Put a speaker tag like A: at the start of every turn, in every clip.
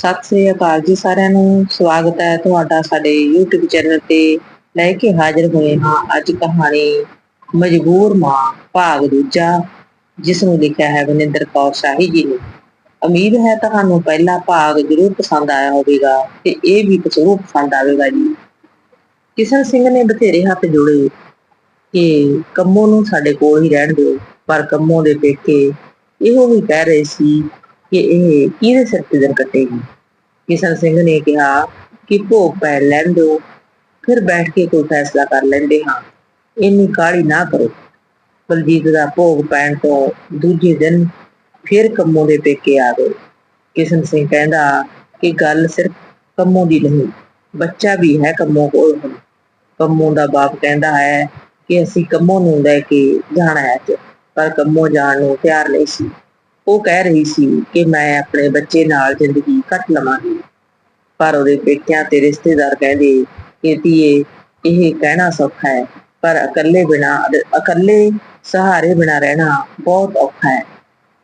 A: ਸਤਿ ਸ੍ਰੀ ਅਕਾਲ ਜੀ ਸਾਰਿਆਂ ਨੂੰ। ਸਵਾਗਤ ਹੈ ਤੁਹਾਡਾ ਸਾਡੇ YouTube ਚੈਨਲ ਤੇ ਲੈ ਕੇ ਹਾਜ਼ਰ ਹੋਏ ਹਾਂ ਅੱਜ ਕਹਾਣੀ ਮਜਬੂਰ ਮਾਂ, ਭਾਗ ਦੂਜਾ, ਜਿਸ ਨੂੰ ਲਿਖਿਆ ਹੈ ਵਨਿੰਦਰ ਕੌਰ ਸ਼ਾਹੀ ਜੀ ਨੇ। ਉਮੀਦ ਹੈ ਤੁਹਾਨੂੰ ਪਹਿਲਾ ਭਾਗ ਜ਼ਰੂਰ ਪਸੰਦ ਆਇਆ ਹੋਵੇਗਾ ਤੇ ਇਹ ਵੀ ਜ਼ਰੂਰ ਪਸੰਦ ਆਵੇਗਾ ਜੀ। ਕਿਸ਼ਨ ਸਿੰਘ ਨੇ ਬਥੇਰੇ ਹੱਥ ਜੋੜੇ ਕਿ ਕੰਮੋ ਨੂੰ ਸਾਡੇ ਕੋਲ ਹੀ ਰਹਿਣ ਦਿਓ, ਪਰ ਕੰਮੋ ਦੇ ਪੇਕੇ ਇਹੋ ਵੀ ਕਹਿ ਰਹੇ ਸੀ ਕਿ ਇਹ ਕਿਹਦੇ ਸਿਰ ਤੇ ਦਿਨ ਕੱਟੇਗੀ? ਕਿਸ਼ਨ ਸਿੰਘ ਨੇ ਕਿਹਾ ਕਿ ਭੋਗ ਪੈ ਲੈਣ ਦਿਓ ਫਿਰ ਬੈਠ ਕੇ ਕੋਈ ਫੈਸਲਾ ਕਰ ਲੈਂਦੇ ਹਾਂ। ਇੰਨੀ ਕਾਹਲੀ ਨਾ ਕਰੋ। ਬਲਜੀਤ ਦਾ ਭੋਗ ਪੈਣ ਤੋਂ ਦੂਜੇ ਦਿਨ ਫਿਰ ਕੰਮੋਂ ਦੇ ਪੇਕੇ ਆ ਗਏ। ਕਿਸ਼ਨ ਸਿੰਘ ਕਹਿੰਦਾ ਕਿ ਗੱਲ ਸਿਰਫ ਕੰਮੋਂ ਦੀ ਨਹੀਂ, ਬੱਚਾ ਵੀ ਹੈ ਕੰਮੋਂ ਕੋਲ ਹੁਣ। ਕੰਮੋਂ ਦਾ ਬਾਪ ਕਹਿੰਦਾ ਹੈ ਕਿ ਅਸੀਂ ਕੰਮੋਂ ਨੂੰ ਲੈ ਕੇ ਜਾਣਾ ਹੈ ਅੱਜ। ਪਰ ਕੰਮੋਂ ਜਾਣ ਨੂੰ ਤਿਆਰ ਨਹੀਂ ਸੀ। ਉਹ ਕਹਿ ਰਹੀ ਸੀ ਕਿ ਮੈਂ ਆਪਣੇ ਬੱਚੇ ਨਾਲ ਜ਼ਿੰਦਗੀ ਕੱਟ ਲਵਾਂਗੀ। ਪਰ ਉਹਦੇ ਪੇਕਿਆਂ ਤੇ ਰਿਸ਼ਤੇਦਾਰ ਕਹਿੰਦੇ ਕਿ ਧੀਏ, ਇਹ ਕਹਿਣਾ ਸੌਖਾ ਹੈ, ਪਰ ਇਕੱਲੇ ਬਿਨਾ ਇਕੱਲੇ ਸਹਾਰੇ ਬਿਨਾ ਰਹਿਣਾ ਬਹੁਤ ਔਖਾ ਹੈ।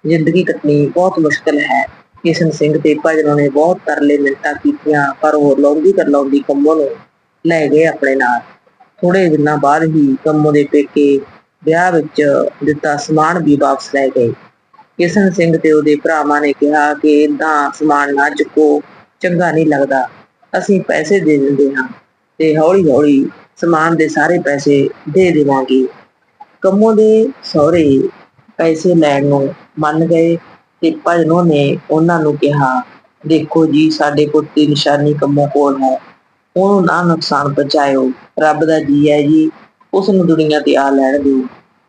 A: ਜ਼ਿੰਦਗੀ ਕੱਟਣੀ ਬਹੁਤ ਮੁਸ਼ਕਲ ਹੈ। ਕਿਸ਼ਨ ਸਿੰਘ ਤੇ ਭਜਨੋਂ ਨੇ ਬਹੁਤ ਤਰਲੇ ਮਿੰਟਾਂ ਕੀਤੀਆਂ, ਪਰ ਉਹ ਲੌਂਦੀ ਕਰ ਲੌਂਦੀ ਕੰਮੋ ਨੂੰ ਲੈ ਗਏ ਆਪਣੇ ਨਾਲ। ਥੋੜੇ ਦਿਨਾਂ ਬਾਅਦ ਹੀ ਕੰਮੋ ਦੇ ਪੇਕੇ ਵਿਆਹ ਵਿੱਚ ਦਿੱਤਾ ਸਮਾਨ ਵੀ ਵਾਪਸ ਲੈ ਗਏ। ਕਿਸ਼ਨ ਸਿੰਘ ਤੇ ਉਹਦੇ ਭਰਾਵਾਂ ਨੇ ਕਿਹਾ ਕਿ ਇਦਾਂ ਸਮਾਨ ਨਾ ਚੁੱਕੋ, ਚੰਗਾ ਨਹੀਂ ਲੱਗਦਾ, ਅਸੀਂ ਪੈਸੇ ਦੇ ਦਿੰਦੇ ਹਾਂ ਤੇ ਹੌਲੀ ਹੌਲੀ ਸਮਾਨ ਦੇ ਸਾਰੇ ਪੈਸੇ ਦੇ ਦੇਵਾਂਗੇ। ਕੰਮੋ ਦੇ ਸਹੁਰੇ ਪੈਸੇ ਲੈਣ ਨੂੰ ਮੰਨ ਗਏ ਤੇ ਭਜਨੋਂ ਨੇ ਉਹਨਾਂ ਨੂੰ ਕਿਹਾ, ਦੇਖੋ ਜੀ, ਸਾਡੇ ਪੁੱਤ ਦੀ ਨਿਸ਼ਾਨੀ ਕੰਮੋ ਕੋਲ ਹੈ, ਉਹਨੂੰ ਨਾ ਨੁਕਸਾਨ ਪਹੁੰਚਾਇਓ, ਰੱਬ ਦਾ ਜੀ ਹੈ ਜੀ, ਉਸ ਨੂੰ ਦੁਨੀਆ ਤੇ ਆ ਲੈਣ ਦਿਓ।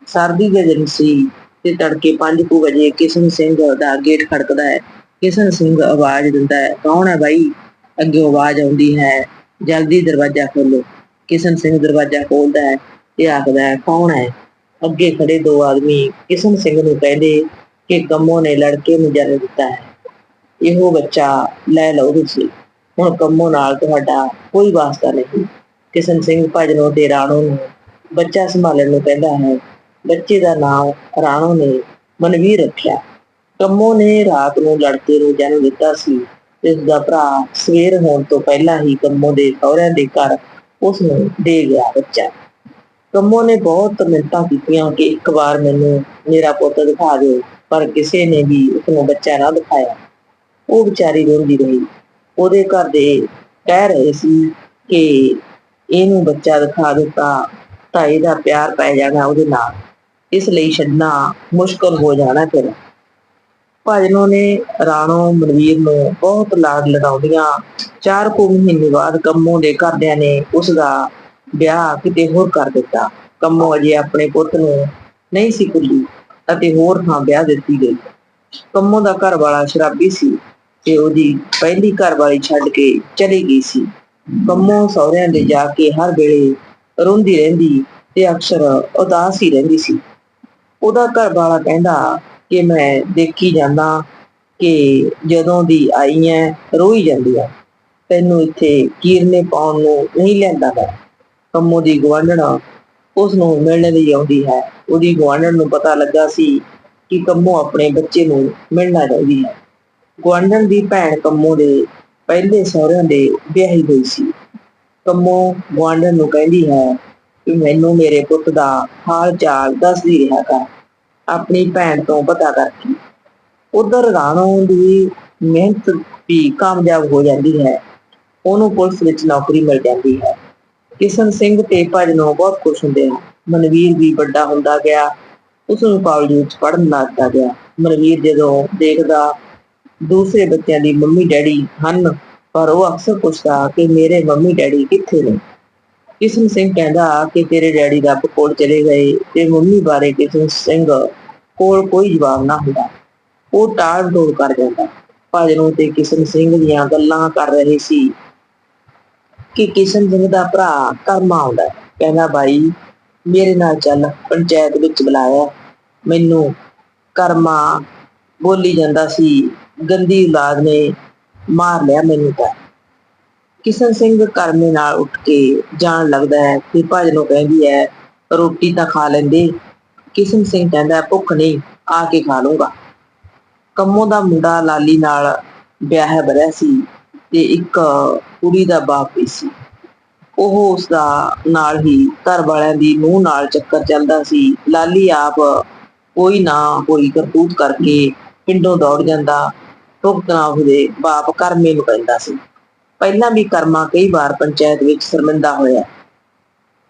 A: ਸਰਦੀ ਦੇ ਦਿਨ ਸੀ ਤੇ ਤੜਕੇ 5 ਕੁ ਵਜੇ ਕਿਸ਼ਨ ਸਿੰਘ ਦਾ ਗੇਟ ਖੜਕਦਾ ਹੈ। ਕਿਸ਼ਨ ਸਿੰਘ ਆਵਾਜ਼ ਦਿੰਦਾ ਹੈ, ਕੌਣ ਹੈ ਬਾਈ? ਅੱਗੇ ਆਵਾਜ਼ ਆਉਂਦੀ ਹੈ, ਜਲਦੀ ਦਰਵਾਜ਼ਾ ਖੋਲੋ ਕਿਸ਼ਨ ਸਿੰਘ ਦਰਵਾਜ਼ਾ ਖੋਲਦਾ ਹੈ ਤੇ ਆਖਦਾ ਹੈ, ਕੌਣ ਹੈ? ਅੱਗੇ ਖੜੇ ਦੋ ਆਦਮੀ ਕਿਸ਼ਨ ਸਿੰਘ ਨੂੰ ਕਹਿੰਦੇ ਕਿ ਕੰਮੋ ਨੇ ਲੜਕੇ ਨੂੰ ਜਨਮ ਦਿੱਤਾ ਹੈ। ਇਹੋ ਬੱਚਾ ਲੈ ਲਓ ਤੁਸੀਂ। ਹੁਣ ਕੰਮੋ ਨਾਲ ਤੁਹਾਡਾ ਕੋਈ ਵਾਸਤਾ ਨਹੀਂ। ਕਿਸ਼ਨ ਸਿੰਘ ਭਜਨੋਂ ਤੇ ਰਾਣੋ ਨੂੰ ਬੱਚਾ ਸੰਭਾਲਣ ਨੂੰ ਕਹਿੰਦਾ ਹੈ ਬੱਚੇ ਦਾ ਨਾਮ ਰਾਣੋ ਨੇ ਮਨਵੀਰ ਰੱਖਿਆ। ਕੰਮੋ ਨੇ ਰਾਤ ਨੂੰ ਲੜਕੇ ਨੂੰ ਜਨਮ ਦਿੱਤਾ ਸੀ। ਤੇ ਦਾ ਭਰਾ ਸਵੇਰ ਹੋਣ ਤੋਂ ਪਹਿਲਾਂ ਹੀ ਕੰਮੋ ਦੇ ਸਹੁਰਿਆਂ ਦੇ ਘਰ ਉਸ ਨੂੰ ਦੇ ਗਿਆ ਬੱਚਾ। ਕੰਮੋ ਨੇ ਬਹੁਤ ਮਿੰਤਾਂ ਕੀਤੀਆਂ ਕਿ ਇੱਕ ਵਾਰ ਮੈਨੂੰ ਮੇਰਾ ਪੁੱਤ ਦਿਖਾ ਦਿਓ, ਪਰ ਕਿਸੇ ਨੇ ਵੀ ਉਸ ਨੂੰ ਬੱਚਾ ਨਾ ਦਿਖਾਇਆ। ਉਹ ਵਿਚਾਰੀ ਰੋਂਦੀ ਰਹੀ। ਉਹਦੇ ਘਰ ਦੇ ਕਹਿ ਰਹੇ ਸੀ ਕਿ ਇਹਨੂੰ ਬੱਚਾ ਦਿਖਾ ਦਿੱਤਾ ਤਾਂ ਇਹਦਾ ਪਿਆਰ ਪੈ ਜਾਣਾ ਉਹਦੇ ਨਾਲ। ਇਸ ਲਈ ਛੱਡਣਾ ਮੁਸ਼ਕਲ ਹੋ ਜਾਣਾ ਫਿਰ। ਭਜਨੋਂ ਨੇ ਰਾਣੋ ਮਨਵੀਰ ਨੂੰ ਬਹੁਤ ਲਾਡ ਲਗਾਉਂਦੀਆਂ ਚਾਰ ਕੁ ਮਹੀਨੇ ਬਾਅਦ ਕੰਮੋਂ ਦੇ ਘਰਦਿਆਂ ਨੇ ਉਸ ਦਾ ਵਿਆਹ ਕਿਤੇ ਹੋਰ ਕਰ ਦਿੱਤਾ। ਕੰਮੋ ਅਜੇ ਆਪਣੇ ਪੁੱਤ ਨੂੰ ਨਹੀਂ ਸੀ ਭੁੱਲੀ ਅਤੇ ਹੋਰ ਥਾਂ ਵਿਆਹ ਦਿੱਤੀ ਗਈ। ਕੰਮੋ ਦਾ ਘਰ ਵਾਲਾ ਸ਼ਰਾਬੀ ਸੀ ਤੇ ਉਹਦੀ ਪਹਿਲੀ ਘਰ ਵਾਲੀ ਛੱਡ ਕੇ ਚਲੀ ਗਈ ਸੀ। ਕੰਮੋ ਸਹੁਰਿਆਂ ਦੇ ਜਾ ਕੇ ਹਰ ਵੇਲੇ ਰੋਂਦੀ ਰਹਿੰਦੀ ਤੇ ਅਕਸਰ ਉਦਾਸ ਹੀ ਰਹਿੰਦੀ ਸੀ। ਉਹਦਾ ਘਰ ਵਾਲਾ ਕਹਿੰਦਾ ਕਿ ਮੈਂ ਦੇਖੀ ਜਾਂਦਾ ਕਿ ਜਦੋਂ ਦੀ ਆਈ ਐ, ਰੋਈ ਜਾਂਦੀ ਆ। ਤੈਨੂੰ ਇੱਥੇ ਕੀਰਨੇ ਪਾਉਣ ਨੂੰ ਨਹੀਂ ਲਿਆਂਦਾ ਗਾ। ਕੰਮੋ ਦੀ ਗਵਾਂਢਣਾ ਉਸ ਨੂੰ ਮਿਲਣ ਲਈ ਆਉਂਦੀ ਹੈ। ਉਹਦੀ ਗਵਾਂਢਣ ਨੂੰ ਪਤਾ ਲੱਗਾ ਸੀ ਕਿ ਕੰਮੋ ਆਪਣੇ ਬੱਚੇ ਨੂੰ ਮਿਲਣਾ ਚਾਹੀਦੀ ਹੈ। ਗਵਾਂਢਣ ਦੀ ਭੈਣ ਕੰਮੋ ਦੇ ਪਹਿਲੇ ਸਹੁਰਿਆਂ ਦੇ ਵਿਆਹੀ ਹੋਈ ਸੀ। ਕੰਮੋ ਗਵਾਂਢਣ ਨੂੰ ਕਹਿੰਦੀ ਹੈ ਕਿ ਮੈਨੂੰ ਮੇਰੇ ਪੁੱਤ ਦਾ ਹਾਲ ਚਾਲ ਦੱਸਦੀ ਰਿਹਾ ਕਰ। ਆਪਣੀ ਭੈਣ ਤੋਂ ਪਤਾ ਕਰਕੇ ਉਧਰ ਰਾਣੋ ਦੀ ਮਿਹਨਤ ਵੀ ਕਾਮਯਾਬ ਹੋ ਜਾਂਦੀ ਹੈ। ਉਹਨੂੰ ਪੁਲਿਸ ਵਿੱਚ ਨੌਕਰੀ ਮਿਲ ਜਾਂਦੀ ਹੈ। ਕਿਸ਼ਨ ਸਿੰਘ ਤੇ ਭਜਨੋਂ ਬਹੁਤ ਖੁਸ਼ ਹੁੰਦੇ ਹਨ ਮਨਵੀਰ ਵੀ ਵੱਡਾ ਹੁੰਦਾ ਗਿਆ। ਉਸ ਨੂੰ ਕਾਲਜ ਵਿੱਚ ਪੜ੍ਹਨ ਲੱਗਦਾ ਗਿਆ। ਮਨਵੀਰ ਜਦੋਂ ਦੇਖਦਾ, ਦੂਸਰੇ ਬੱਚਿਆਂ ਦੀ ਮੰਮੀ ਡੈਡੀ ਹਨ, ਪਰ ਉਹ ਅਕਸਰ ਪੁੱਛਦਾ ਕਿ ਮੇਰੇ ਮੰਮੀ ਡੈਡੀ ਕਿੱਥੇ ਨੇ? ਕਿਸ਼ਨ ਸਿੰਘ ਕਹਿੰਦਾ ਕਿ ਤੇਰੇ ਡੈਡੀ ਰੱਬ ਕੋਲ ਚਲੇ ਗਏ ਤੇ ਮੰਮੀ ਬਾਰੇ ਕਿਸ਼ਨ ਸਿੰਘ ਕੋਲ ਕੋਈ ਜਵਾਬ ਨਾ ਹੁੰਦਾ। ਉਹ ਟਾਲ ਡੋਲ ਕਰ ਜਾਂਦਾ। ਭਜਨੋਂ ਤੇ ਕਿਸ਼ਨ ਸਿੰਘ ਦੀਆਂ ਗੱਲਾਂ ਕਰ ਰਹੇ ਸੀ ਕਿ ਕਿਸ਼ਨ ਸਿੰਘ ਦਾ ਭਰਾ ਕਰਮਾ ਆਉਂਦਾ ਕਹਿੰਦਾ ਬਾਈ ਮੇਰੇ ਨਾਲ ਚੱਲ, ਪੰਚਾਇਤ ਵਿੱਚ ਬੁਲਾਇਆ। ਮੈਨੂੰ ਕਰਮਾ ਬੋਲੀ ਜਾਂਦਾ ਸੀ। ਗੰਦੀ ਔਲਾਦ ਨੇ ਮਾਰ ਲਿਆ ਮੈਨੂੰ ਤਾਂ। ਕਿਸ਼ਨ ਸਿੰਘ ਕਰਮੇ ਨਾਲ ਉੱਠ ਕੇ ਜਾਣ ਲੱਗਦਾ ਹੈ ਕਿ ਭਜਨੋਂ ਕਹਿੰਦੀ ਹੈ, ਰੋਟੀ ਤਾਂ ਖਾ ਲੈਂਦੇ। ਕਿਸ਼ਨ ਸਿੰਘ ਕਹਿੰਦਾ, ਭੁੱਖ ਨਹੀਂ, ਆ ਕੇ ਖਾ ਲੂੰਗਾ ਕੰਮੋ ਦਾ ਮੁੰਡਾ ਲਾਲੀ ਨਾਲ ਵਿਆਹ ਬਰਿਆ ਸੀ ਤੇ ਇੱਕ ਕੁੜੀ ਦਾ ਬਾਪ ਵੀ ਸੀ। ਉਹ ਉਸ ਦਾ ਨਾਲ ਹੀ ਘਰ ਵਾਲਿਆਂ ਦੀ ਨੂੰਹ ਨਾਲ ਚੱਕਰ ਚੱਲਦਾ ਸੀ। ਲਾਲੀ ਆਪ ਕੋਈ ਨਾ ਕੋਈ ਕਰਤੂਤ ਕਰਕੇ ਪਿੰਡੋਂ ਦੌੜ ਜਾਂਦਾ। ਭੁਗਤਣਾ ਉਹਦੇ ਬਾਪ ਕਰਮੇ ਨੂੰ ਪੈਂਦਾ ਸੀ। ਪਹਿਲਾਂ ਵੀ ਕਰਮਾ ਕਈ ਵਾਰ ਪੰਚਾਇਤ ਵਿੱਚ ਸ਼ਰਮਿੰਦਾ ਹੋਇਆ।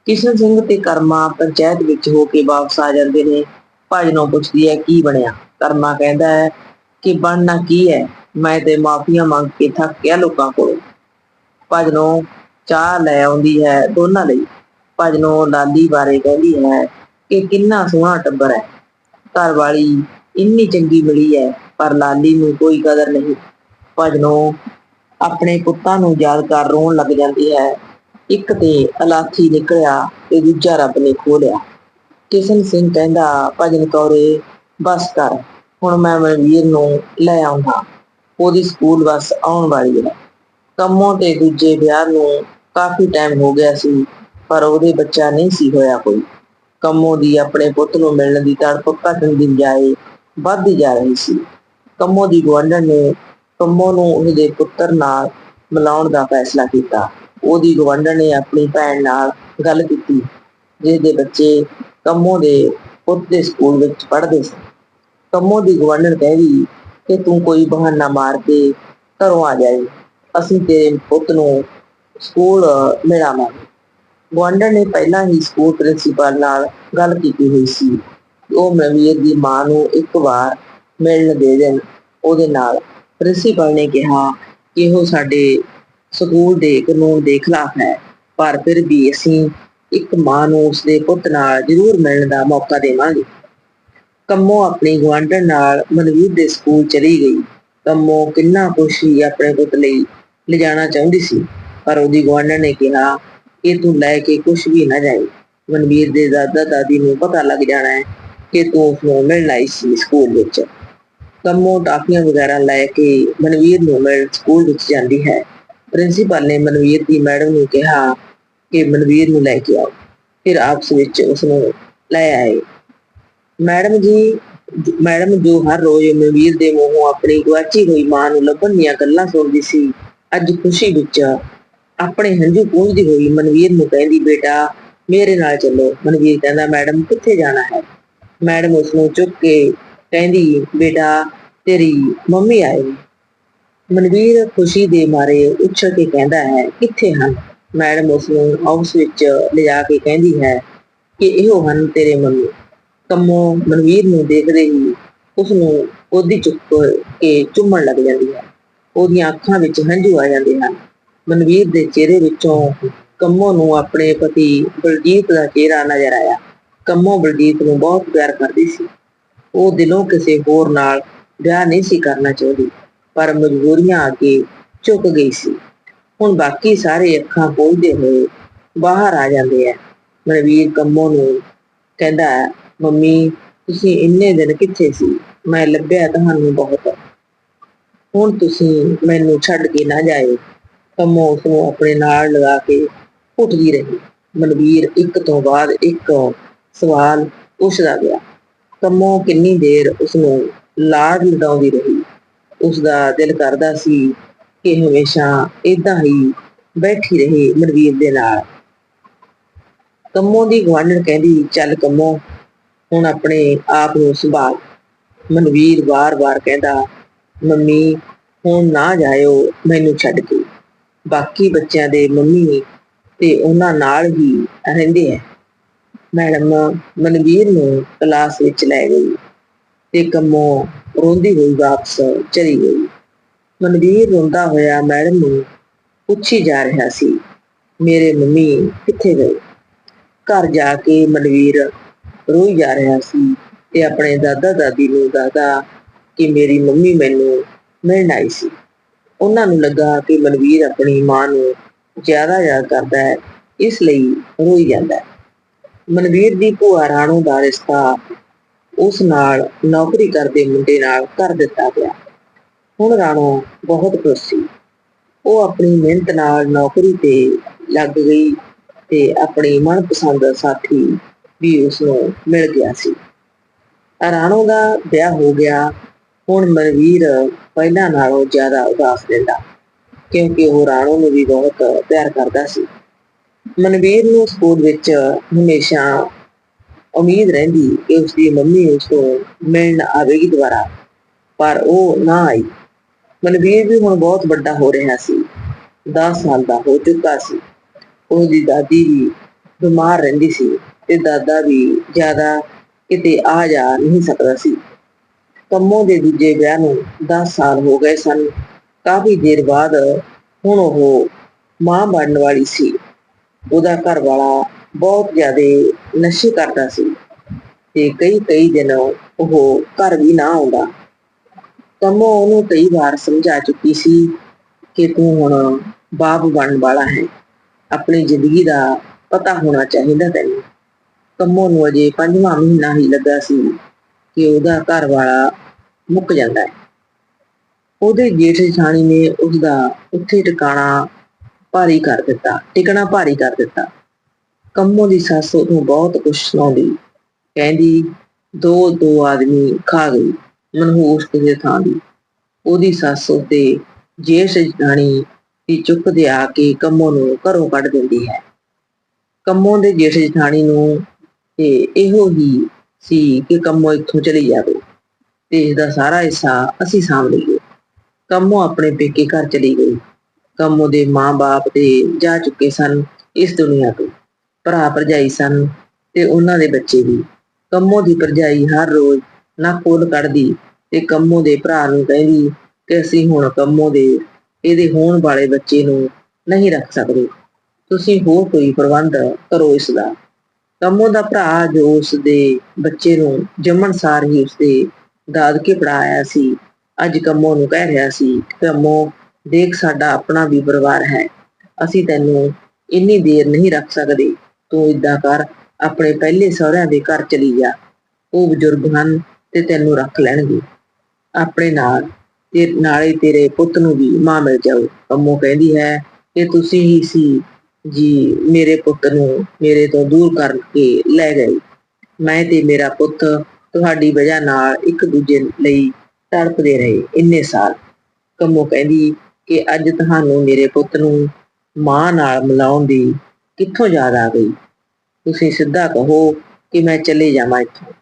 A: ਕਿਸ਼ਨ ਸਿੰਘ ਤੇ ਕਰਮਾ ਪੰਚਾਇਤ ਵਿੱਚ ਹੋ ਕੇ ਵਾਪਸ ਆ ਜਾਂਦੇ ਨੇ। ਭਜਨੋਂ ਪੁੱਛਦੀ ਹੈ, ਕੀ ਬਣਿਆ? ਕਰਮਾ ਕਹਿੰਦਾ ਹੈ ਕਿ ਬਣਨਾ ਕੀ ਹੈ? ਮੈਂ ਤੇ ਮਾਫੀਆਂ ਮੰਗ ਕੇ ਥੱਕ ਗਿਆ ਲੋਕਾਂ ਕੋਲੋਂ। ਭਜਨੋਂ ਚਾਹ ਲੈ ਆਉਂਦੀ ਹੈ ਦੋਨਾਂ ਲਈ। ਭਜਨੋਂ ਲਾਲੀ ਬਾਰੇ ਕਹਿੰਦੀ ਹੈ ਕਿ ਕਿੰਨਾ ਸੋਹਣਾ ਟੱਬਰ ਹੈ। ਘਰ ਵਾਲੀ ਇੰਨੀ ਚੰਗੀ ਮਿਲੀ ਹੈ, ਪਰ ਲਾਲੀ ਨੂੰ ਕੋਈ ਕਦਰ ਨਹੀਂ। ਭਜਨੋਂ ਆਪਣੇ ਪੁੱਤਾਂ ਨੂੰ ਯਾਦ ਕਰ ਰੋਣ ਲੱਗ ਜਾਂਦੀ ਹੈ। ਇੱਕ ਤੇ ਅਲਾਥੀ ਨਿਕਲਿਆ ਤੇ ਦੂਜਾ ਰੱਬ ਨੇ ਖੋਹ ਕਿਸ਼ਨ ਸਿੰਘ ਕਹਿੰਦਾ, ਭਜਨ ਕੌਰੇ, ਬਸ ਕਰ, ਹੁਣ ਮੈਂ ਮਨਵੀਰ ਨੂੰ ਲੈ ਆਉਂਦਾ। ਉਹਦੀ ਸਕੂਲ ਬੱਸ ਆਉਣ ਵਾਲੀ ਹੈ। ਕੰਮੋਂ ਤੇ ਦੂਜੇ ਵਿਆਹ ਨੂੰ ਕਾਫੀ ਟਾਈਮ ਹੋ ਗਿਆ ਸੀ, ਪਰ ਉਹਦੇ ਬੱਚਾ ਨਹੀਂ ਸੀ ਹੋਇਆ ਕੋਈ। ਕੰਮੋਂ ਦੀ ਆਪਣੇ ਪੁੱਤ ਨੂੰ ਮਿਲਣ ਦੀ ਤੜਪ ਘਟਣ ਦੀ ਬਜਾਏ ਵੱਧਦੀ ਜਾ ਰਹੀ ਸੀ। ਕੰਮੋਂ ਦੀ ਗੁਆਂਢਣ ਨੇ ਕੰਮੋਂ ਨੂੰ ਉਹਦੇ ਪੁੱਤਰ ਨਾਲ ਮਿਲਾਉਣ ਦਾ ਫੈਸਲਾ ਕੀਤਾ। ਉਹਦੀ ਗੁਆਂਢਣ ਨੇ ਆਪਣੀ ਭੈਣ ਨਾਲ ਗੱਲ ਕੀਤੀ ਜਿਸ ਦੇ ਬੱਚੇ ਕੰਮੋਂ ਦੇ ਪੁੱਤ ਦੇ ਸਕੂਲ ਵਿੱਚ ਪੜ੍ਹਦੇ ਸੀ ਕੰਮੋ ਦੀ ਗੁਆਂਢਣ ਕਹਿੰਦੀ ਕਿ ਤੂੰ ਕੋਈ ਬਹਾਨਾ ਮਾਰ ਕੇ ਘਰੋਂ ਆ ਜਾਏ, ਅਸੀਂ ਤੇਰੇ ਪੁੱਤ ਨੂੰ ਸਕੂਲ ਮਿਲਾਵਾਂਗੇ। ਗੁਆਂਢਣ ਨੇ ਪਹਿਲਾਂ ਹੀ ਸਕੂਲ ਪ੍ਰਿੰਸੀਪਲ ਨਾਲ ਗੱਲ ਕੀਤੀ ਹੋਈ ਸੀ। ਉਹ ਮਨਵੀਰ ਦੀ ਮਾਂ ਨੂੰ ਇੱਕ ਵਾਰ ਮਿਲਣ ਦੇ ਦੇਣ ਉਹਦੇ ਨਾਲ ਪ੍ਰਿੰਸੀਪਲ ਨੇ ਕਿਹਾ ਕਿ ਉਹ ਸਾਡੇ ਸਕੂਲ ਦੇ ਕਾਨੂੰਨ ਦੇ ਖਿਲਾਫ ਹੈ, ਪਰ ਫਿਰ ਵੀ ਅਸੀਂ ਇੱਕ ਮਾਂ ਨੂੰ ਉਸਦੇ ਪੁੱਤ ਨਾਲ ਜ਼ਰੂਰ ਮਿਲਣ ਦਾ ਮੌਕਾ ਦੇਵਾਂਗੇ। ਕੰਮੋ ਆਪਣੀ ਗੁਆਂਢਣ ਨਾਲ ਮਨਵੀਰ ਦੇ ਸਕੂਲ ਚਲੀ ਗਈ। ਕੰਮੋ ਕਿੰਨਾ ਖੁਸ਼ ਸੀ ਆਪਣੇ ਪੁੱਤ ਲਈ ਲਿਜਾਣਾ ਚਾਹੁੰਦੀ ਸੀ, ਪਰ ਉਹਦੀ ਗੁਆਂਢਣ ਨੇ ਕਿਹਾ ਕਿ ਤੂੰ ਲੈ ਕੇ ਕੁਝ ਵੀ ਨਾ ਜਾਏ। ਮਨਵੀਰ ਦੇ ਦਾਦਾ ਦਾਦੀ ਨੂੰ ਪਤਾ ਲੱਗ ਜਾਣਾ ਹੈ ਕਿ ਤੂੰ ਉਸ ਨੂੰ ਮਿਲਣ ਆਈ ਸੀ ਸਕੂਲ ਵਿੱਚ। ਕੰਮੋ ਟਾਫੀਆਂ ਵਗੈਰਾ ਲੈ ਕੇ ਮਨਵੀਰ ਨੂੰ ਮਿਲਣ ਸਕੂਲ ਵਿੱਚ ਜਾਂਦੀ ਹੈ। ਪ੍ਰਿੰਸੀਪਲ ਨੇ ਮਨਵੀਰ ਦੀ ਮੈਡਮ ਨੂੰ ਕਿਹਾ ਕਿ ਮਨਵੀਰ ਨੂੰ ਲੈ ਕੇ ਆਓ। ਫਿਰ ਆਪਸ ਵਿੱਚ ਉਸ ਨੂੰ ਲੈ ਆਏ। ਮੈਡਮ ਜੀ, ਮੈਡਮ ਜੋ ਹਰ ਰੋਜ਼ ਮਨਵੀਰ ਦੇ ਮੂੰਹੋਂ ਆਪਣੀ ਗੁਆਚੀ ਹੋਈ ਮਾਂ ਨੂੰ ਲੱਭਣ ਦੀਆਂ ਗੱਲਾਂ ਸੁਣਦੀ ਸੀ, ਅੱਜ ਖੁਸ਼ੀ ਵਿੱਚ ਆਪਣੇ ਹੰਝੂ ਪੂੰਝਦੀ ਹੋਈ ਮਨਵੀਰ ਨੂੰ ਕਹਿੰਦੀ, ਬੇਟਾ, ਮੇਰੇ ਨਾਲ ਚੱਲੋ। ਮਨਵੀਰ ਕਹਿੰਦਾ, ਮੈਡਮ, ਕਿੱਥੇ ਜਾਣਾ ਹੈ? ਮੈਡਮ ਉਸ ਨੂੰ ਚੁੱਕ ਕੇ ਕਹਿੰਦੀ, ਬੇਟਾ, ਤੇਰੀ ਮੰਮੀ ਆਏ ਮਨਵੀਰ ਖੁਸ਼ੀ ਦੇ ਮਾਰੇ ਉੱਛਲ ਕੇ ਕਹਿੰਦਾ ਹੈ, ਕਿੱਥੇ ਹਨ? ਮੈਡਮ ਉਸ ਨੂੰ ਹਾਊਸ ਵਿੱਚ ਲਿਜਾ ਕੇ ਕਹਿੰਦੀ ਹੈ ਕਿ ਇਹੋ ਹਨ ਤੇਰੇ ਮੰਮੀ। ਕੰਮੋ ਮਨਵੀਰ ਨੂੰ ਦੇਖਦੇ ਹੀ ਉਸ ਨੂੰ ਉਹਦੀ ਚੁੱਕ ਕੇ ਚੁੰਮਣ ਲੱਗ ਜਾਂਦੀ ਹੈ। ਉਹਦੀਆਂ ਅੱਖਾਂ ਵਿੱਚ ਹੰਝੂ ਆ ਜਾਂਦੇ ਹਨ। ਮਨਵੀਰ ਦੇ ਚਿਹਰੇ ਵਿੱਚੋਂ ਕੰਮੋ ਨੂੰ ਆਪਣੇ ਪਤੀ ਬਲਜੀਤ ਦਾ ਚਿਹਰਾ ਨਜ਼ਰ ਆਇਆ। ਕੰਮੋ ਬਲਜੀਤ ਨੂੰ ਬਹੁਤ ਪਿਆਰ ਕਰਦੀ ਸੀ। ਉਹ ਦਿਲੋਂ ਕਿਸੇ ਹੋਰ ਨਾਲ ਵਿਆਹ ਨਹੀਂ ਸੀ ਕਰਨਾ ਚਾਹੁੰਦੀ ਪਰ ਮਜਬੂਰੀਆਂ ਆ ਕੇ ਝੁਕ ਗਈ ਸੀ। ਹੁਣ ਬਾਕੀ ਸਾਰੇ ਅੱਖਾਂ ਖੋਲਦੇ ਹੋਏ ਬਾਹਰ ਆ ਜਾਂਦੇ ਆ। ਮਨਵੀਰ ਕੰਮੋ ਨੂੰ ਕਹਿੰਦਾ ਹੈ, ਮੰਮੀ ਤੁਸੀਂ ਇੰਨੇ ਦਿਨ ਕਿੱਥੇ ਸੀ? ਮੈਂ ਲੱਭਿਆ ਤੁਹਾਨੂੰ ਬਹੁਤ। ਹੁਣ ਤੁਸੀਂ ਮੈਨੂੰ ਛੱਡ ਕੇ ਨਾ ਜਾਇਓ। ਕੰਮੋ ਉਸ ਨੂੰ ਆਪਣੇ ਨਾਲ ਲਗਾ ਕੇ ਉੱਠਦੀ ਰਹੀ। ਮਨਵੀਰ ਇੱਕ ਤੋਂ ਬਾਅਦ ਇੱਕ ਸਵਾਲ ਪੁੱਛਦਾ ਗਿਆ ਕੰਮੋ ਕਿੰਨੀ ਦੇਰ ਉਸ ਨੂੰ ਲਾਡ ਲਡਾਉਂਦੀ ਰਹੀ। ਉਸ ਦਾ ਦਿਲ ਕਰਦਾ ਸੀ ਕਿ ਹਮੇਸ਼ਾ ਇਦਾਂ ਹੀ ਬੈਠੀ ਰਹੇ ਮਨਵੀਰ ਦੇ ਨਾਲ। ਕੰਮੋ ਦੀ ਗੁਆਂਢਣ ਕਹਿੰਦੀ, ਚੱਲ ਕੰਮੋ, ਹੁਣ ਆਪਣੇ ਆਪ ਨੂੰ ਸੰਭਾਲ। ਮਨਵੀਰ ਵਾਰ-ਵਾਰ ਕਹਿੰਦਾ, ਮੰਮੀ, ਹੁਣ ਨਾ ਜਾਇਓ, ਮੈਨੂੰ ਛੱਡ ਕੇ। ਬਾਕੀ ਬੱਚਿਆਂ ਦੇ ਮੰਮੀ ਤੇ ਉਹਨਾਂ ਨਾਲ ਹੀ ਰਹਿੰਦੇ ਐ। ਮੈਡਮ ਮਨਵੀਰ ਨੂੰ ਕਲਾਸ ਵਿੱਚ ਲੈ ਗਈ ਤੇ ਕੰਮੋਂ ਰੋਂਦੀ ਹੋਈ ਵਾਪਸ ਚਲੀ ਗਈ। ਮਨਵੀਰ ਰੋਂਦਾ ਹੋਇਆ ਮੈਡਮ ਨੂੰ ਪੁੱਛੀ ਜਾ ਰਿਹਾ ਸੀ, ਮੇਰੇ ਮੰਮੀ ਕਿੱਥੇ ਗਏ? ਘਰ ਜਾ ਕੇ ਮਨਵੀਰ ਰੋਈ ਜਾ ਰਿਹਾ ਸੀ ਤੇ ਆਪਣੇ ਦਾਦਾ ਦਾਦੀ ਨੂੰ ਦੱਸਦਾ ਕਿ ਮੇਰੀ ਮੰਮੀ ਮੈਨੂੰ ਮਿਲਣ ਆਈ ਸੀ। ਉਹਨਾਂ ਨੂੰ ਲੱਗਾ ਕਿ ਮਨਵੀਰ ਆਪਣੀ ਮਾਂ ਨੂੰ ਜ਼ਿਆਦਾ ਯਾਦ ਕਰਦਾ ਹੈ, ਇਸ ਲਈ ਰੋਈ ਜਾਂਦਾ ਹੈ। ਮਨਵੀਰ ਦੀ ਭੂਆ ਰਾਣੋ ਦਾ ਰਿਸ਼ਤਾ ਉਸ ਨਾਲ ਨੌਕਰੀ ਕਰਦੇ ਮੁੰਡੇ ਨਾਲ ਕਰ ਦਿੱਤਾ ਗਿਆ। ਹੁਣ ਰਾਣੋ ਬਹੁਤ ਖੁਸ਼ ਸੀ। ਉਹ ਆਪਣੀ ਮਿਹਨਤ ਨਾਲ ਨੌਕਰੀ ਤੇ ਲੱਗ ਗਈ ਤੇ ਆਪਣੀ ਮਨਪਸੰਦ ਸਾਥੀ ਵੀ ਉਸ ਨੂੰ ਮਿਲ ਗਿਆ ਸੀ। ਰਾਣੋ ਦਾ ਵਿਆਹ ਹੋ ਗਿਆ। ਹੁਣ ਮਨਵੀਰ ਪਹਿਲਾਂ ਨਾਲੋਂ ਜ਼ਿਆਦਾ ਉਦਾਸ ਰਹਿੰਦਾ, ਕਿਉਂਕਿ ਉਹ ਰਾਣੋ ਨੂੰ ਵੀ ਬਹੁਤ ਪਿਆਰ ਕਰਦਾ ਸੀ। ਮਨਵੀਰ ਨੂੰ ਸਕੂਲ ਵਿੱਚ ਹਮੇਸ਼ਾ ਉਮੀਦ ਰਹਿੰਦੀ ਕਿ ਉਸਦੀ ਮੰਮੀ ਉਸ ਨੂੰ ਮਿਲਣ ਆਵੇਗੀ ਦੁਬਾਰਾ, ਪਰ ਉਹ ਨਾ ਆਈ। ਮਨਵੀਰ ਵੀ ਹੁਣ ਬਹੁਤ ਵੱਡਾ ਹੋ ਰਿਹਾ ਸੀ 10 ਸਾਲ ਦਾ ਹੋ ਚੁੱਕਾ ਸੀ। ਉਹਦੀ ਦਾਦੀ ਵੀ ਬਿਮਾਰ ਰਹਿੰਦੀ ਸੀ ਤੇ ਦਾਦਾ ਵੀ ਜ਼ਿਆਦਾ ਕਿਤੇ ਆ ਜਾ ਨਹੀਂ ਸਕਦਾ ਸੀ। ਕੰਮੋਂ ਦੇ ਦੂਜੇ ਵਿਆਹ ਨੂੰ 10 ਸਾਲ ਹੋ ਗਏ ਸਨ। ਕਾਫੀ ਦੇਰ ਬਾਅਦ ਹੁਣ ਉਹ ਮਾਂ ਬਣਨ ਵਾਲੀ ਸੀ। ਉਹਦਾ ਘਰ ਵਾਲਾ ਬਹੁਤ ਜ਼ਿਆਦਾ ਨਸ਼ੇ ਕਰਦਾ ਸੀ ਤੇ ਕਈ ਕਈ ਦਿਨ ਉਹ ਘਰ ਵੀ ਨਾ ਆਉਂਦਾ। ਕੰਮੋਂ ਉਹਨੂੰ ਕਈ ਵਾਰ ਸਮਝਾ ਚੁੱਕੀ ਸੀ ਕਿ ਤੂੰ ਹੁਣ ਬਾਪ ਬਣਨ ਵਾਲਾ ਹੈ। ਆਪਣੀ ਜ਼ਿੰਦਗੀ ਦਾ ਪਤਾ ਹੋਣਾ ਚਾਹੀਦਾ ਤੈਨੂੰ। ਕੰਮੋਂ ਨੂੰ ਅਜੇ ਪੰਜਵਾਂ ਮਹੀਨਾ ਹੀ ਲੱਗਾ ਸੀ ਕਿ ਉਹਦਾ ਘਰ ਵਾਲਾ ਮੁੱਕ ਜਾਂਦਾ ਹੈ। ਉਹਦੇ ਜੇਠ ਜਠਾਣੀ ਨੇ ਉਸਦਾ ਉੱਥੇ ਟਿਕਾਣਾ ਭਾਰੀ ਕਰ ਦਿੱਤਾ, ਟਿਕਣਾ ਭਾਰੀ ਕਰ ਦਿੱਤਾ। ਕੰਮੋ ਦੀ ਸੱਸ ਉਹਨੂੰ ਬਹੁਤ ਕੁਛ ਸੁਣਾਉਂਦੀ। ਕਹਿੰਦੀ, ਦੋ ਦੋ ਆਦਮੀ ਖਾ ਗਈ, ਮਨਹੂਸ ਦੇ ਥਾਂ ਦੀ। ਉਹਦੀ ਸੱਸ ਤੇ ਜੇਠ ਜਠਾਣੀ ਦੀ ਚੁੱਕ ਦੇ ਆ ਕੇ ਕੰਮੋ ਨੂੰ ਘਰੋਂ ਕੱਢ ਦਿੰਦੀ ਹੈ। ਕੰਮੋ ਦੇ ਜੇਸ਼ ਜਠਾਣੀ ਨੂੰ ਤੇ ਇਹੋ ਹੀ ਸੀ ਕਿ ਕੰਮੋ ਇੱਥੋਂ ਚਲੀ ਜਾਵੇ ਤੇ ਇਸ ਦਾ ਸਾਰਾ ਹਿੱਸਾ ਅਸੀਂ ਸਾਂਭ ਲਈਏ। ਕੰਮੋ ਆਪਣੇ ਪੇਕੇ ਘਰ ਚਲੀ ਗਈ। ਕੰਮੋਂ ਦੇ ਮਾਂ-ਬਾਪ ਤੇ ਜਾ ਚੁੱਕੇ ਸਨ ਇਸ ਦੁਨੀਆ ਤੋਂ। ਭਰਾ ਭਰਜਾਈ ਸਨ ਤੇ ਉਹਨਾਂ ਦੇ ਬੱਚੇ ਵੀ। ਕੰਮੋ ਦੀ ਭਰਜਾਈ ਹਰ ਰੋਜ਼ ਨੱਕ ਕੋਲ ਕੱਢਦੀ ਤੇ ਕੰਮੋ ਦੇ ਭਰਾ ਨੂੰ ਕਹਿੰਦੀ ਕਿ ਅਸੀਂ ਹੁਣ ਕੰਮੋ ਦੇ ਇਹਦੇ ਹੋਣ ਵਾਲੇ ਬੱਚੇ ਨੂੰ ਨਹੀਂ ਰੱਖ ਸਕਦੇ। ਤੁਸੀਂ ਹੋਰ ਕੋਈ ਪ੍ਰਬੰਧ ਕਰੋ ਇਸ ਦਾ ਕੰਮੋਂ ਦਾ ਭਰਾ ਜੋ ਉਸ ਦੇ ਬੱਚੇ ਨੂੰ ਜੰਮਣ ਸਾਰ ਹੀ ਉਸਦੇ ਦਾਦਕੇ ਪੜਾਇਆ ਸੀ, ਅੱਜ ਕੰਮੋ ਨੂੰ ਕਹਿ ਰਿਹਾ ਸੀ, ਕੰਮੋ ਦੇਖ ਸਾਡਾ ਆਪਣਾ ਵੀ ਪਰਿਵਾਰ ਹੈ। ਅਸੀਂ ਤੈਨੂੰ ਇੰਨੀ ਦੇਰ ਨਹੀਂ ਰੱਖ ਸਕਦੇ। ਤੂੰ ਇਦਾਂ ਕਰ, ਆਪਣੇ ਪਹਿਲੇ ਸਹੁਰਿਆਂ ਦੇ ਘਰ ਚਲੀ ਜਾ। ਉਹ ਬਜ਼ੁਰਗ ਹਨ ਤੇ ਤੈਨੂੰ ਰੱਖ ਲੈਣਗੇ। ਆਪਣੇ ਨਾਲ ਤੇ ਨਾਲੇ ਤੇਰੇ ਪੁੱਤ ਨੂੰ ਵੀ ਮਾਂ ਮਿਲ ਜਾਊ ਕੰਮੋਂ ਕਹਿੰਦੀ ਹੈ ਕਿ ਤੁਸੀਂ ਹੀ ਸੀ ਜੀ ਮੇਰੇ ਪੁੱਤ ਨੂੰ ਮੇਰੇ ਤੋਂ ਦੂਰ ਕਰਕੇ ਲੈ ਗਏ। ਮੈਂ ਤੇ ਮੇਰਾ ਪੁੱਤ ਤੁਹਾਡੀ ਵਜ੍ਹਾ ਨਾਲ ਇੱਕ ਦੂਜੇ ਲਈ ਤੜਪਦੇ ਰਹੇ ਇੰਨੇ ਸਾਲ। ਕੰਮੋ ਕਹਿੰਦੀ ਕਿ ਅੱਜ ਤੁਹਾਨੂੰ ਮੇਰੇ ਪੁੱਤ ਨੂੰ ਮਾਂ ਨਾਲ ਮਿਲਾਉਣ ਦੀ ਕਿੱਥੋਂ ਯਾਦ ਆ ਗਈ? ਤੁਸੀਂ ਸਿੱਧਾ ਕਹੋ ਕਿ ਮੈਂ ਚਲੇ ਜਾਵਾਂ ਇੱਥੋਂ।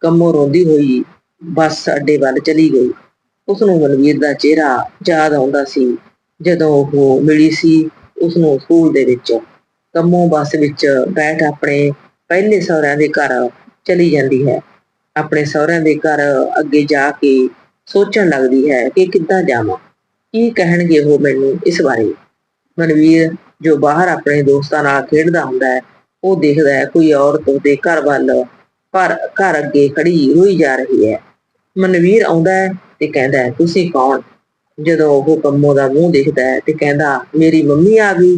A: ਕੰਮੋਂ ਰੋਂਦੀ ਹੋਈ ਬੱਸ ਅੱਡੇ ਵੱਲ ਚਲੀ ਗਈ। ਉਸ ਨੂੰ ਮਨਵੀਰ ਦਾ ਚਿਹਰਾ ਯਾਦ ਆਉਂਦਾ ਸੀ। ਜਦੋਂ ਉਹ ਮਿਲੀ ਸੀ ਉਸ ਨੂੰ ਸਕੂਲ ਦੇ ਵਿੱਚ। ਕੰਮੋਂ ਬੱਸ ਵਿੱਚ ਬੈਠ ਆਪਣੇ ਪਹਿਲੇ ਸਹੁਰਿਆਂ ਦੇ ਘਰ ਚਲੀ ਜਾਂਦੀ ਹੈ। ਆਪਣੇ ਸਹੁਰਿਆਂ ਦੇ ਘਰ ਅੱਗੇ ਜਾ ਕੇ ਸੋਚਣ ਲੱਗਦੀ ਹੈ ਕਿ ਕਿੱਦਾਂ ਜਾਵਾਂ। ਕੀ ਕਹਿਣਗੇ ਉਹ ਮੈਨੂੰ ਇਸ ਬਾਰੇ? ਮਨਵੀਰ ਜੋ ਬਾਹਰ ਆਪਣੇ ਦੋਸਤਾਂ ਨਾਲ ਖੇਡਦਾ ਹੁੰਦਾ ਹੈ, ਉਹ ਦੇਖਦਾ ਹੈ ਕੋਈ ਔਰਤ ਉਹਦੇ ਘਰ ਵੱਲ ਪਰ ਘਰ ਅੱਗੇ ਖੜੀ ਰੋਈ ਜਾ ਰਹੀ ਹੈ। ਮਨਵੀਰ ਆਉਂਦਾ ਹੈ ਤੇ ਕਹਿੰਦਾ ਹੈ, ਤੁਸੀਂ ਕੌਣ? ਜਦੋਂ ਉਹ ਕੰਮੋ ਦਾ ਮੂੰਹ ਦੇਖਦਾ ਹੈ ਤੇ ਕਹਿੰਦਾ, ਮੇਰੀ ਮੰਮੀ ਆ ਗਈ।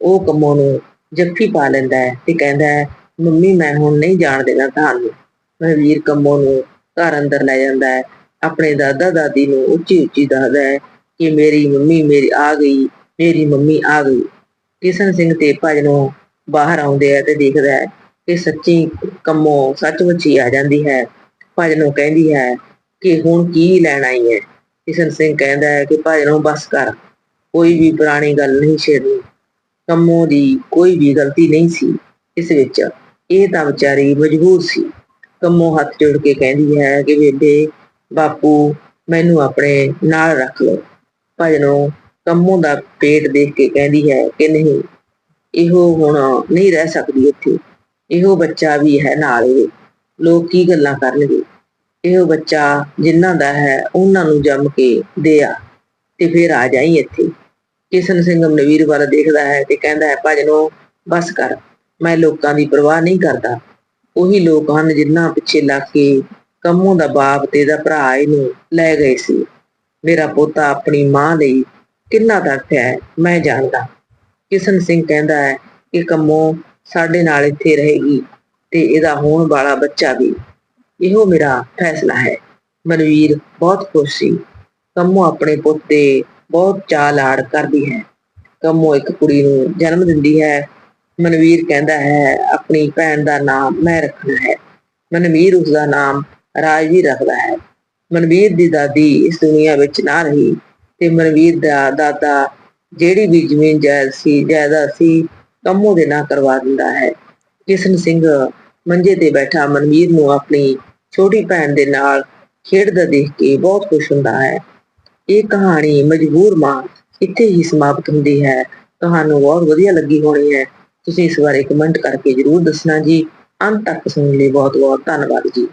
A: ਉਹ ਕੰਮੋ ਨੂੰ ਜੱਫੀ ਪਾ ਲੈਂਦਾ ਹੈ ਤੇ ਕਹਿੰਦਾ ਹੈ, ਮੰਮੀ, ਮੈਂ ਹੁਣ ਨਹੀਂ ਜਾਣ ਦੇਣਾ ਤੁਹਾਨੂੰ। ਮਨਵੀਰ ਕੰਮੋ ਨੂੰ ਘਰ ਅੰਦਰ ਲੈ ਜਾਂਦਾ ਹੈ, ਆਪਣੇ ਦਾਦਾ ਦਾਦੀ ਨੂੰ ਉੱਚੀ ਉੱਚੀ ਦੱਸਦਾ ਹੈ ਕਿ ਮੇਰੀ ਮੰਮੀ ਮੇਰੀ ਆ ਗਈ ਮੇਰੀ ਮੰਮੀ ਆ ਗਈ। ਕਿਸ਼ਨ ਸਿੰਘ ਤੇ ਭਜਨੋਂ ਬਾਹਰ ਆਉਂਦੇ ਆ ਤੇ ਦੇਖਦਾ ਹੈ ਕਿ ਸੱਚੀ ਕੰਮੋ ਸੱਚਮੁੱਚ ਹੀ ਆ ਜਾਂਦੀ ਹੈ। ਭਜਨੋਂ ਕਹਿੰਦੀ ਹੈ ਕਿ ਹੁਣ ਕੀ ਲੈਣ ਆਈ ਹੈ? ਕਿਸ਼ਨ ਸਿੰਘ ਕਹਿੰਦਾ ਹੈ ਕਿ ਭਜਨੋਂ ਬਸ ਕਰ, ਕੋਈ ਵੀ ਪੁਰਾਣੀ ਗੱਲ ਨਹੀਂ ਛੇੜਨੀ। ਕੰਮੋ ਦੀ ਕੋਈ ਵੀ ਗਲਤੀ ਨਹੀਂ ਸੀ। ਇਸ ਵਿੱਚ ਇਹ ਤਾਂ ਵਿਚਾਰੀ ਮਜਬੂਰ ਸੀ। ਕੰਮੋ ਹੱਥ ਜੋੜ ਕੇ ਕਹਿੰਦੀ ਹੈ ਕਿ ਬੇਬੇ, ਬਾਪੂ, ਮੈਨੂੰ ਆਪਣੇ ਨਾਲ ਰੱਖ ਲਓ। ਭਜਨੋਂ ਕੰਮੋਂ ਦਾ ਪੇਟ ਦੇਖ ਕੇ ਕਹਿੰਦੀ ਹੈ ਕਿ ਨਹੀਂ, ਇਹੋ ਹੁਣ ਨਹੀਂ ਰਹਿ ਸਕਦੀ ਇੱਥੇ। ਇਹੋ ਬੱਚਾ ਵੀ ਹੈ ਨਾਲ ਇਹ ਲੋਕ ਕੀ ਗੱਲਾਂ ਕਰਨਗੇ? ਇਹੋ ਬੱਚਾ ਜਿਨ੍ਹਾਂ ਦਾ ਹੈ, ਉਹਨਾਂ ਨੂੰ ਜੰਮ ਕੇ ਦੇ ਆ ਤੇ ਫਿਰ ਆ ਜਾਈ ਇੱਥੇ। ਕਿਸ਼ਨ ਸਿੰਘ ਨਵੀਰ ਵੱਲ ਦੇਖਦਾ ਹੈ ਤੇ ਕਹਿੰਦਾ ਹੈ ਭਜਨੋ ਬਸ ਕਰ, ਮੈਂ ਲੋਕਾਂ ਦੀ ਪਰਵਾਹ ਨਹੀਂ ਕਰਦਾ। ਉਹੀ ਲੋਕ ਹਨ ਜਿਨ੍ਹਾਂ ਪਿੱਛੇ ਲੱਗ ਕੇ ਕੰਮੋਂ ਦਾ ਬਾਪ ਤੇ ਦਾ ਭਰਾ ਇਹਨੂੰ ਲੈ ਗਏ ਸੀ। ਮੇਰਾ ਪੋਤਾ ਆਪਣੀ ਮਾਂ ਲਈ ਕਿੰਨਾ ਤੜਫਿਆ ਹੈ, ਮੈਂ ਜਾਣਦਾ। ਕਿਸ਼ਨ ਸਿੰਘ ਕਹਿੰਦਾ ਹੈ ਕਿ ਕੰਮੋ ਸਾਡੇ ਨਾਲ ਇੱਥੇ ਰਹੇਗੀ ਤੇ ਇਹਦਾ ਹੋਣ ਵਾਲਾ ਬੱਚਾ ਵੀ। ਇਹੋ ਮੇਰਾ ਫੈਸਲਾ ਹੈ। ਮਨਵੀਰ ਬਹੁਤ ਖੁਸ਼ ਸੀ। ਕੰਮੋ ਆਪਣੇ ਪੁੱਤ ਤੇ ਬਹੁਤ ਚਾਅ ਲਾੜ ਕਰਦੀ ਹੈ। ਕੰਮੋ ਇੱਕ ਕੁੜੀ ਨੂੰ ਜਨਮ ਦਿੰਦੀ ਹੈ। ਮਨਵੀਰ ਕਹਿੰਦਾ ਹੈ, ਆਪਣੀ ਭੈਣ ਦਾ ਨਾਮ ਮੈਂ ਰੱਖਣਾ ਹੈ। ਮਨਵੀਰ ਉਸ ਦਾ ਨਾਮ ਰਾਜਵੀਰ ਰੱਖਦਾ ਹੈ। ਮਨਵੀਰ ਦੀ ਦਾਦੀ ਇਸ ਦੁਨੀਆ ਵਿੱਚ ਨਾ ਰਹੀ ਤੇ ਮਨਵੀਰ ਦਾ ਦਾਦਾ ਜਿਹੜੀ ਵੀ ਜ਼ਮੀਨ ਜਾਇਦਾਦ ਸੀ ਜਾਇਦਾ ਸੀ, ਕੰਮੋਂ ਦੇ ਨਾਂ ਕਰਵਾ ਦਿੰਦਾ ਹੈ। ਕਿਸ਼ਨ ਸਿੰਘ ਮੰਜੇ ਤੇ ਬੈਠਾ ਮਨਵੀਰ ਨੂੰ ਆਪਣੀ ਛੋਟੀ ਭੈਣ ਦੇ ਨਾਲ ਖੇਡਦਾ ਦੇਖ ਕੇ ਬਹੁਤ ਖੁਸ਼ ਹੁੰਦਾ ਹੈ। ਇਹ ਕਹਾਣੀ ਮਜਬੂਰ ਮਾਂ ਇੱਥੇ ਹੀ ਸਮਾਪਤ ਹੁੰਦੀ ਹੈ। ਤੁਹਾਨੂੰ ਬਹੁਤ ਵਧੀਆ ਲੱਗੀ ਹੋਣੀ ਹੈ। ਤੁਸੀਂ ਇਸ ਬਾਰੇ ਕਮੈਂਟ ਕਰਕੇ ਜਰੂਰ ਦੱਸਣਾ ਜੀ। ਅੰਤ ਤੱਕ ਸੁਣਨ ਲਈ ਬਹੁਤ ਬਹੁਤ ਧੰਨਵਾਦ ਜੀ।